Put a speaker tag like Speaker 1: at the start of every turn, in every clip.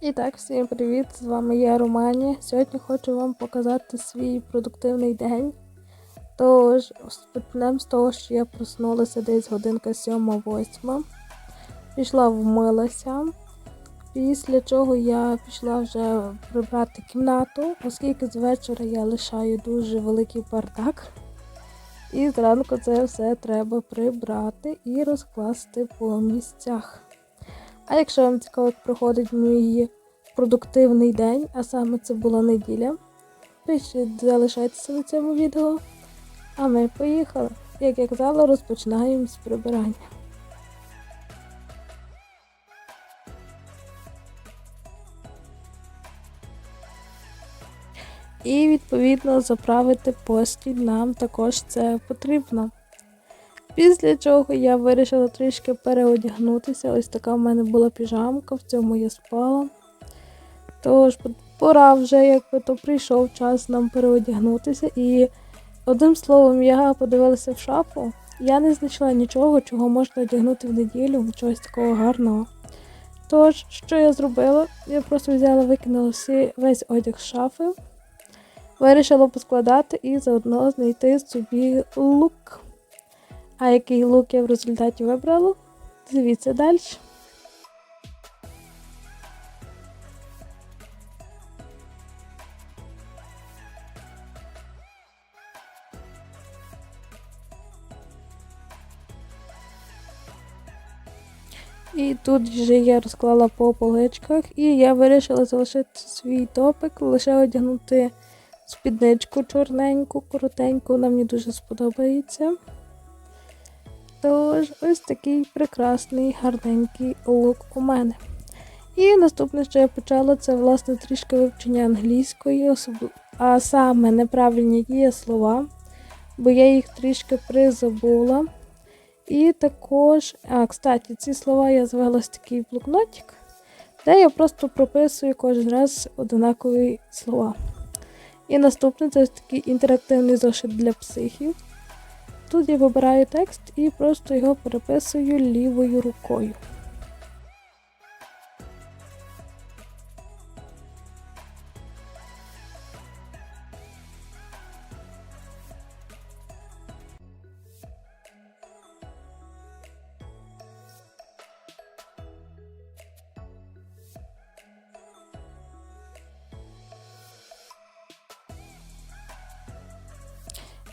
Speaker 1: І так, всім привіт! З вами я Романі. Сьогодні хочу вам показати свій продуктивний день. Тож, почнемо з того, що я проснулася десь годинка 7-8. Пішла вмилася. Після чого я пішла вже прибрати кімнату, оскільки з вечора я лишаю дуже великий бардак. І зранку це все треба прибрати і розкласти по місцях. А якщо вам цікаво, як проходить мій продуктивний день, а саме це була неділя, пишіть, залишайтеся на цьому відео. А ми поїхали. Як я казала, розпочинаємо з прибирання. І відповідно заправити постіль нам також це потрібно. Після чого я вирішила трішки переодягнутися. Ось така в мене була піжамка, в цьому я спала. Тож, пора вже, якби то прийшов час нам переодягнутися. І одним словом, я подивилася в шафу. Я не знайшла нічого, чого можна одягнути в неділю, чогось такого гарного. Тож, що я зробила? Я просто взяла, викинула всі, весь одяг з шафи, вирішила поскладати і заодно знайти собі лук. А який лук я в результаті вибрала? Дивіться далі. І тут вже я розклала по поличках, і я вирішила залишити свій топик, лише одягнути спідничку чорненьку, коротеньку, вона мені дуже сподобається. Тож, ось такий прекрасний, гарненький лук у мене. І наступне, що я почала, це власне трішки вивчення англійської, а саме неправильні дієслова, бо я їх трішки призабула. І також, а, кстати, ці слова я звела ось такий блокнотик, де я просто прописую кожен раз однакові слова. І наступне це такий інтерактивний зошит для психів. Тут я вибираю текст і просто його переписую лівою рукою.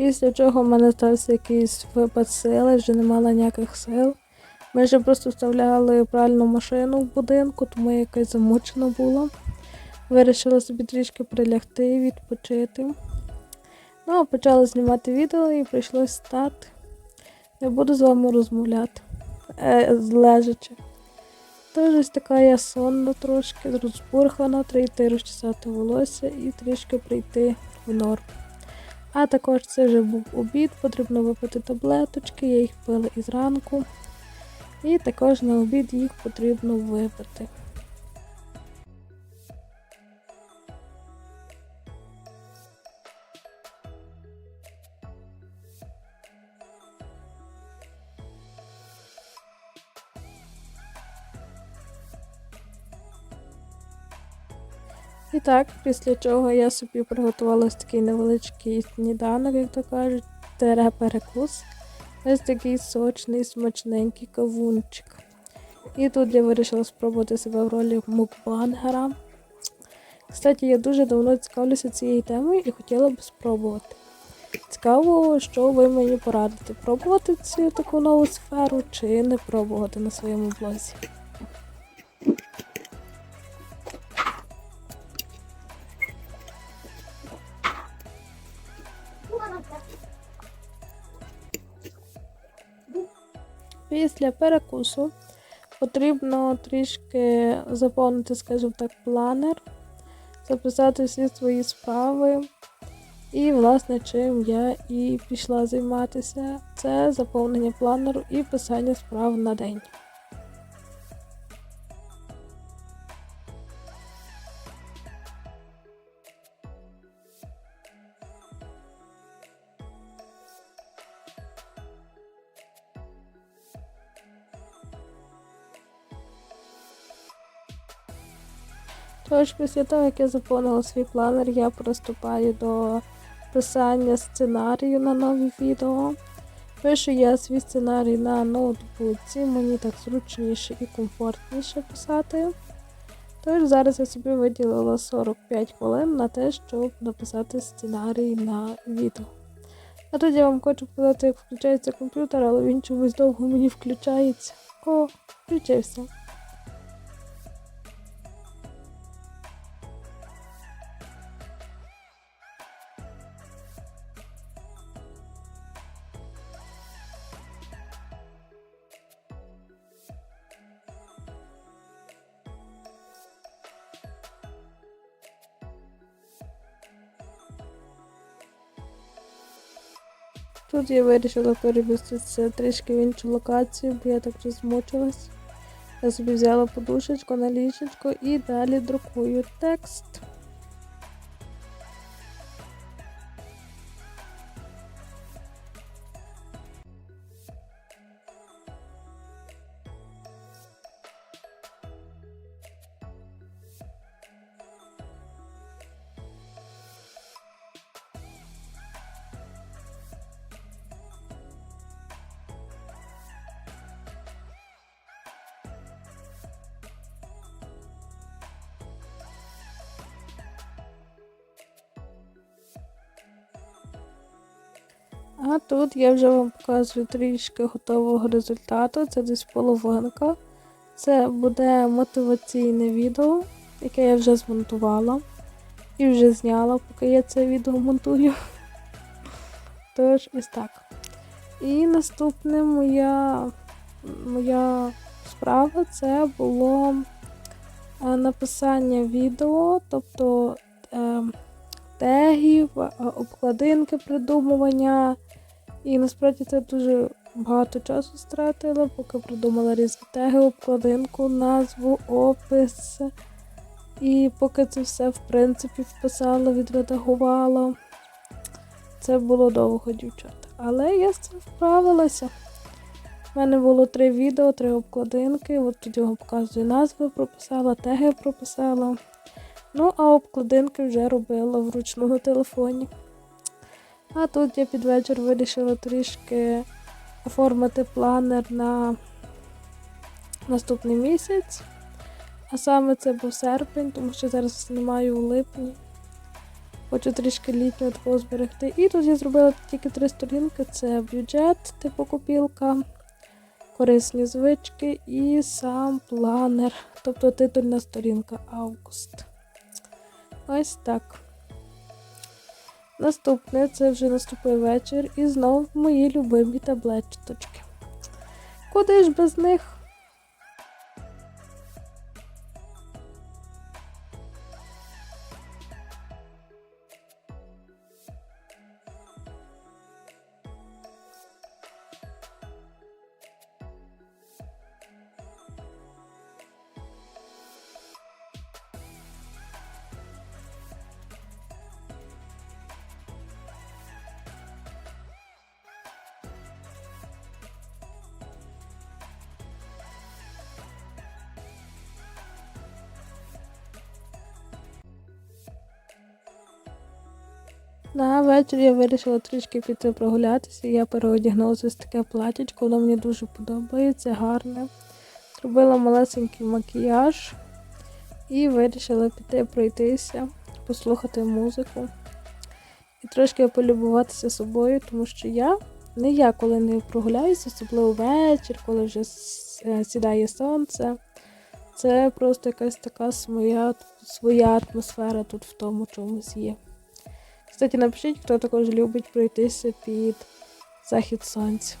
Speaker 1: Після чого в мене стався якийсь випад сили, вже не мала ніяких сил. Ми вже просто вставляли пральну машину в будинку, тому я якась замучена була. Вирішила собі трішки прилягти, відпочити. Ну, а почала знімати відео і прийшлось стати. Не буду з вами розмовляти, е, лежачи. Тож ось така я сонна трошки, розбурхана, треба йти розчесати волосся і трішки прийти в норму. А також це вже був обід, потрібно випити таблеточки, я їх пила і зранку. І також на обід їх потрібно випити. І так, після чого я собі приготувала такий невеличкий сніданок, як то кажуть, тере перекус. Ось такий сочний, смачненький кавунчик. І тут я вирішила спробувати себе в ролі мукбангера. Кстати, я дуже давно цікавлюся цією темою і хотіла б спробувати. Цікаво, що ви мені порадите: пробувати цю таку нову сферу чи не пробувати на своєму блозі. Після перекусу потрібно трішки заповнити, скажімо так, планер, записати всі свої справи. І, власне, чим я і пішла займатися, це заповнення планеру і писання справ на день. Тож, після того, як я заповнила свій планер, я приступаю до писання сценарію на нові відео. Пишу я свій сценарій на ноутбуці, мені так зручніше і комфортніше писати. Тож зараз я собі виділила 45 хвилин на те, щоб написати сценарій на відео. А тут я вам хочу показати, як включається комп'ютер, але він чомусь довго мені включається. О, включився. Тут я вирішила переміститися трішки в іншу локацію, бо я так вже змучилась. Я собі взяла подушечку на ліжечку і далі друкую текст. А тут я вже вам показую трішки готового результату. Це десь половинка. Це буде мотиваційне відео, яке я вже змонтувала і вже зняла, поки я це відео монтую. Тож, ось так. І наступне моя, моя справа це було е, написання відео, тобто е, тегів, е, обкладинки придумування. І насправді це дуже багато часу стратила, поки придумала різні теги, обкладинку, назву, опис. І поки це все, в принципі, вписала, відредагувала. Це було довго, дівчата. Але я з цим вправилася. У мене було три відео, три обкладинки. От тут його показую назви, прописала, теги прописала. Ну, а обкладинки вже робила вручну на телефоні. А тут я під вечір вирішила трішки оформити планер на наступний місяць. А саме це був серпень, тому що зараз знімаю у липні. Хочу трішки літнього такого зберегти. І тут я зробила тільки три сторінки: це бюджет, типу копілка, корисні звички і сам планер, тобто титульна сторінка Август. Ось так. Наступне це вже наступив вечір і знов мої любимі таблеточки. Куди ж без них? На вечір я вирішила трішки піти прогулятися. Я переодягнулася ось таке платячко, воно мені дуже подобається, гарне. Зробила малесенький макіяж і вирішила піти пройтися, послухати музику і трошки полюбуватися собою, тому що я не коли не прогуляюся, особливо вечір, коли вже сідає сонце. Це просто якась така своя, своя атмосфера тут в тому чомусь є. Кстати, напишіть, хто також любить пройтися під захід сонця.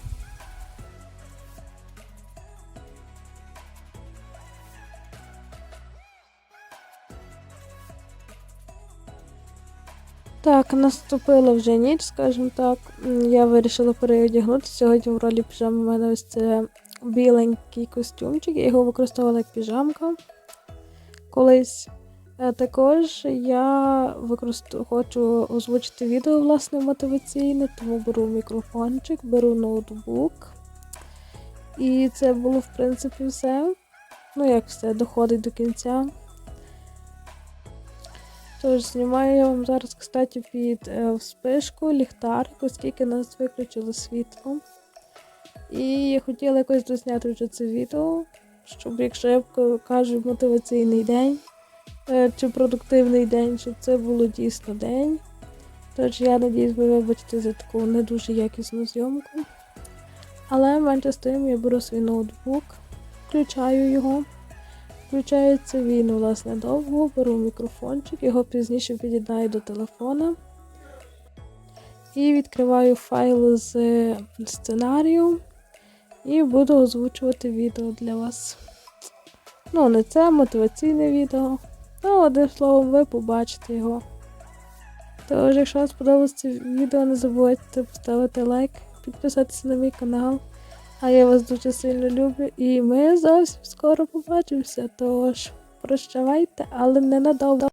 Speaker 1: Так, наступила вже ніч, скажімо так. Я вирішила переодягнутися. Сьогодні в ролі піжами у мене ось це біленький костюмчик. Я його використовувала як піжамка колись. Е, також я використовую, хочу озвучити відео власне мотиваційне, тому беру мікрофончик, беру ноутбук. І це було, в принципі, все. Ну, як все, доходить до кінця. Тож знімаю я вам зараз, кстати, під е, вспишку ліхтарик, оскільки нас виключили світло. І я хотіла якось дозняти вже це відео, щоб, якщо я кажу мотиваційний день чи продуктивний день, щоб це було дійсно день. Тож я надіюсь, ви вибачите за таку не дуже якісну зйомку. Але менше з тим я беру свій ноутбук, включаю його. Включається він, власне, довго, беру мікрофончик, його пізніше під'єднаю до телефона. І відкриваю файл з сценарію і буду озвучувати відео для вас. Ну, не це мотиваційне відео. Ну, одним словом, ви побачите його. Тож, якщо вам сподобалось це відео, не забудьте поставити лайк, підписатися на мій канал. А я вас дуже сильно люблю і ми зовсім скоро побачимося. Тож прощавайте, але ненадовго.